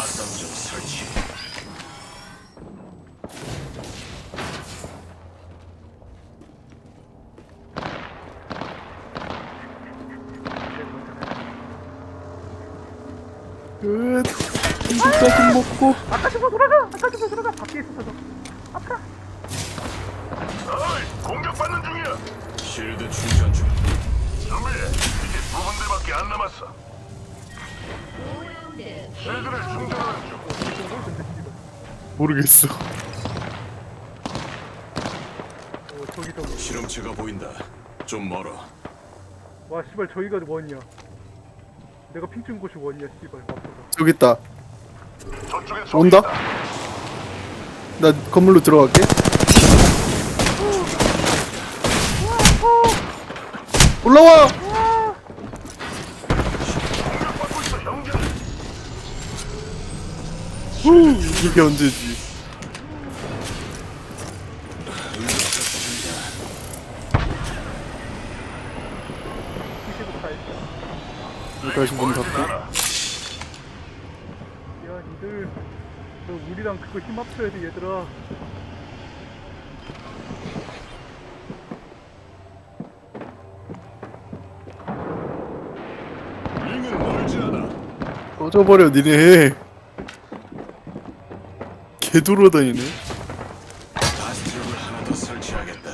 가상점 설치. 끝. 이거까지 먹고. 아까 집으로 돌아가! 아까 집으로 돌아가! 밖에 있었어 아파! 어이, 공격받는 중이야. 실드 충전 중. 준비해. 이제 두 군데밖에 안 남았어. 중. 모르겠어. 어 저기다 실험체가 보인다. 좀 멀어. 와 씨발 저기가 원이야 내가 핑 찍은 곳이 원이야 씨발 저기 있다. 저쪽에 적이 온다? 있다. 나 건물로 들어갈게. 올라와. 공격받고 있어, 형제. 후, 이게 언제지? 피시도 다 있어 여기 다시 문 닫고. 야 니들 너 우리랑 그거 힘 합쳐야 돼 얘들아 링은 멀지 않아. 꺼져버려 니네. 개 돌아다니네. 가스트럭을 하나 더 설치하겠다.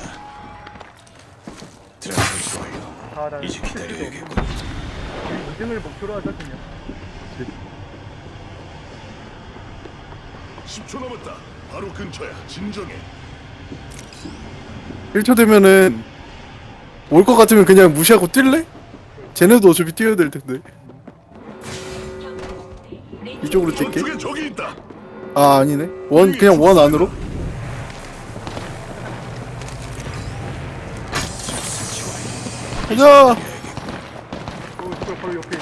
드라이브 좋아요. 다 나는 이제 기다려야겠군. 우리 2등을 목표로 하자 그냥 10초 남았다. 바로 근처야. 진정해. 1초 되면은 올 것 같으면 그냥 무시하고 뛸래? 쟤네도 어차피 뛰어야 될 텐데. 이쪽으로 뛸게. 저쪽에 적이 있다. 아 아니네. 원 그냥 원 안으로. 가자. 옆에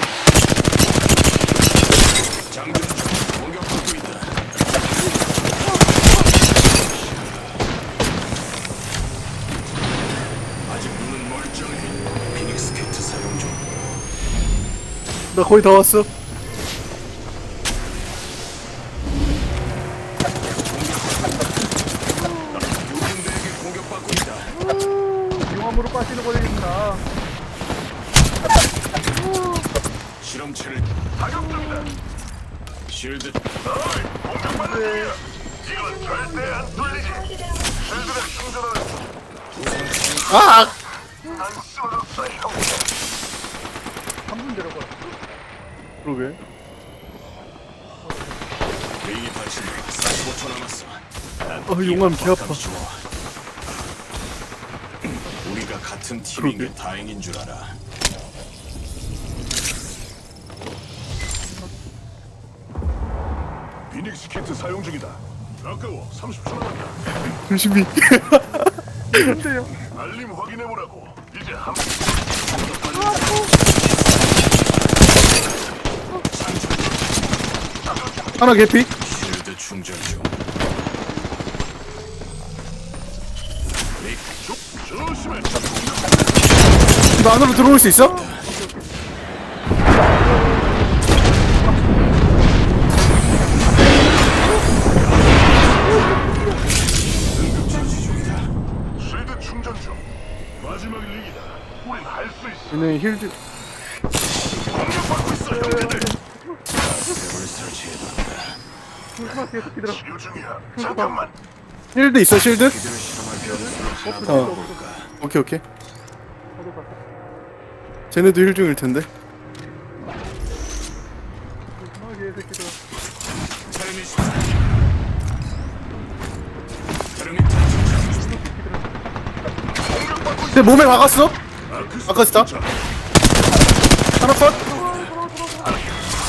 장전 중. 공격받 다. 용암으로 빠지는 거겠구나 실험체를 중이다. 실드 어이, 공격받는 중이야. 이건 절대 안 뚫리지. 실드를 충전하는 중. 아! 3분 내려가 그러게. 위기 발신 45초 남았어. 난 어, 용암 개 아파. 우리가 같은 팀인 게. 다행인 줄 알아. 비닉스 키트 사용 중이다. 아까워. 30초 남았다. 조심히. 알림 확인해 보라고. 이제 한 하나 개피. 실드 충전 중. 조심해. 너 안으로 들어올 수 있어? 실드. 얘네 힐드. 공격받고 있어, 형제들. 중이야. 잠깐만. 힐드 있어 더 어. 오케이 오케이. 쟤네도 힐 중일 텐데. 새끼들. 내 몸에 박았어? 아까 스타? 하나 컷.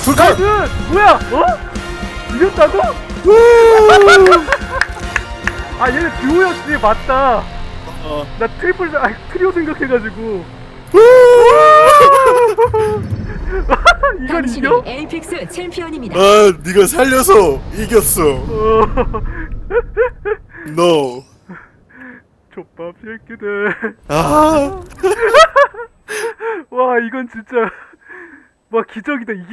둘 컷. 나이스! 뭐야 어? 이겼다고? 아 얘네 듀오였지 맞다 어. 나 트리플 아 트리오 생각해가지고 이걸 당신이 이겨? 에이픽스 챔피언입니다. 아, 네가 살려서 이겼어. 어 No. 족밥 새끼들 아. 와 이건 진짜 와 기적이다 이게